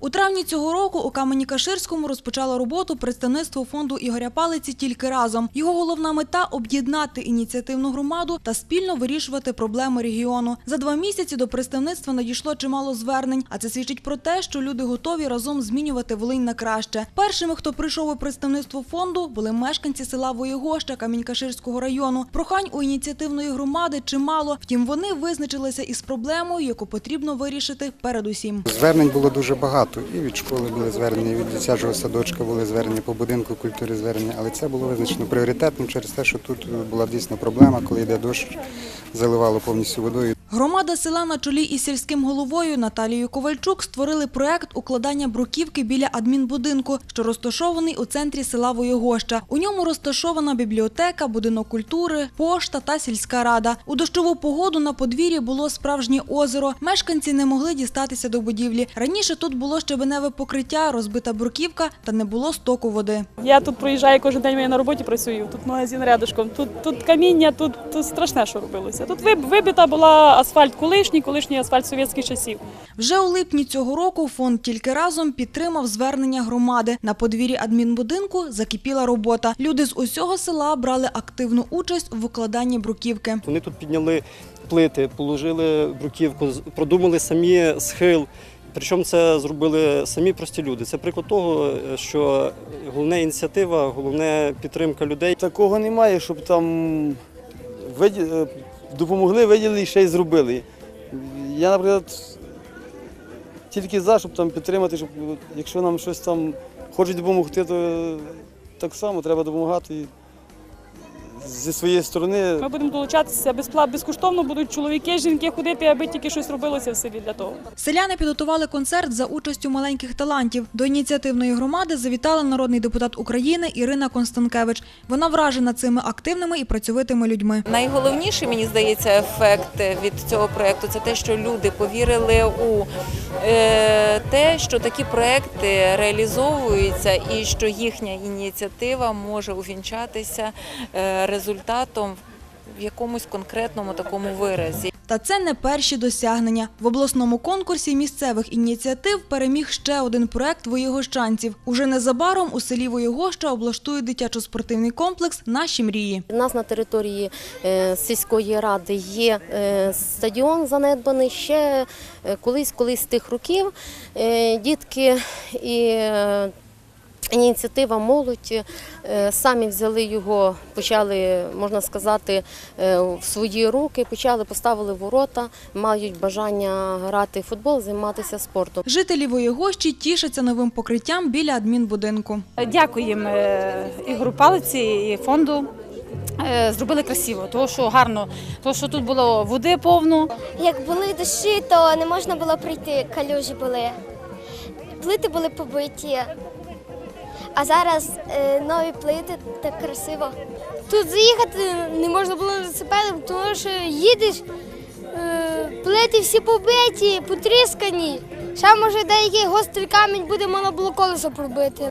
У травні цього року у Камені-Каширському розпочало роботу представництво фонду Ігоря Палиці тільки разом. Його головна мета об'єднати ініціативну громаду та спільно вирішувати проблеми регіону. За два місяці до представництва надійшло чимало звернень, а це свідчить про те, що люди готові разом змінювати Волинь на краще. Першими, хто прийшов у представництво фонду, були мешканці села Воєгоща Камінь-Каширського району. Прохань у ініціативної громади чимало. Втім, вони визначилися із проблемою, яку потрібно вирішити передусім. Звернень було дуже багато. І від школи були звернення, і від дитячого садочка були звернення, по будинку культури звернення. Але це було визначено пріоритетним через те, що тут була дійсно проблема, коли йде дощ, заливало повністю водою. Громада села на чолі із сільським головою Наталією Ковальчук створили проект укладання бруківки біля адмінбудинку, що розташований у центрі села Воєгоща. У ньому розташована бібліотека, будинок культури, пошта та сільська рада. У дощову погоду на подвір'ї було справжнє озеро. Мешканці не могли дістатися до будівлі. Раніше тут було щебеневе покриття, розбита бруківка та не було стоку води. Я тут проїжджаю кожен день, я на роботі працюю. Тут магазин рядышком, тут, тут каміння, тут, тут страшне, що робилося. Тут виб- вибита була асфальт колишній, колишній асфальт совєтських часів. Вже у липні цього року фонд тільки разом підтримав звернення громади. На подвір'ї адмінбудинку закипіла робота. Люди з усього села брали активну участь в укладанні бруківки. Вони тут підняли плити, положили бруківку, з- продумали самі схил. Причому це зробили самі прості люди. Це приклад того, що головна ініціатива, головне підтримка людей. Такого немає, щоб там допомогли, виділили і ще й зробили. Я, наприклад, тільки за, щоб там підтримати, щоб якщо нам щось там хочуть допомогти, то так само треба допомагати. Зі своєї сторони Ми будемо долучатися безплатно, безкоштовно будуть чоловіки, жінки ходити, аби тільки щось робилося в селі для того. Селяни підготували концерт за участю маленьких талантів. До ініціативної громади завітала народний депутат України Ірина Констанкевич. Вона вражена цими активними і працьовитими людьми. Найголовніший, мені здається, ефект від цього проєкту це те, що люди повірили у е, те, що такі проекти реалізовуються і що їхня ініціатива може увінчатися е, результатом в якомусь конкретному такому виразі. Та це не перші досягнення. В обласному конкурсі місцевих ініціатив переміг ще один проект воєгощанців. Уже незабаром у селі Воєгоща облаштують дитячо-спортивний комплекс Наші мрії. У нас на території е, сільської ради є е, стадіон занедбаний ще е, колись, колись з тих років. Дітки і ініціатива молодь е, самі взяли його, почали, можна сказати, е, в свої руки, почали, поставили ворота, мають бажання грати в футбол, займатися спортом. Жителі Воєгощі тішаться новим покриттям біля адмінбудинку. Дякуємо е, Ігору Палиці і фонду. Зробили красиво, тому що гарно, тому що тут було води повно. Як були дощі, то не можна було прийти, калюжі були. Плити були побиті. А зараз е, нові плити так красиво. Тут заїхати не можна було велосипедом, тому що їдеш, е, плити всі побиті, потріскані. Ще може деякий гострий камінь буде, можна було колесо пробити.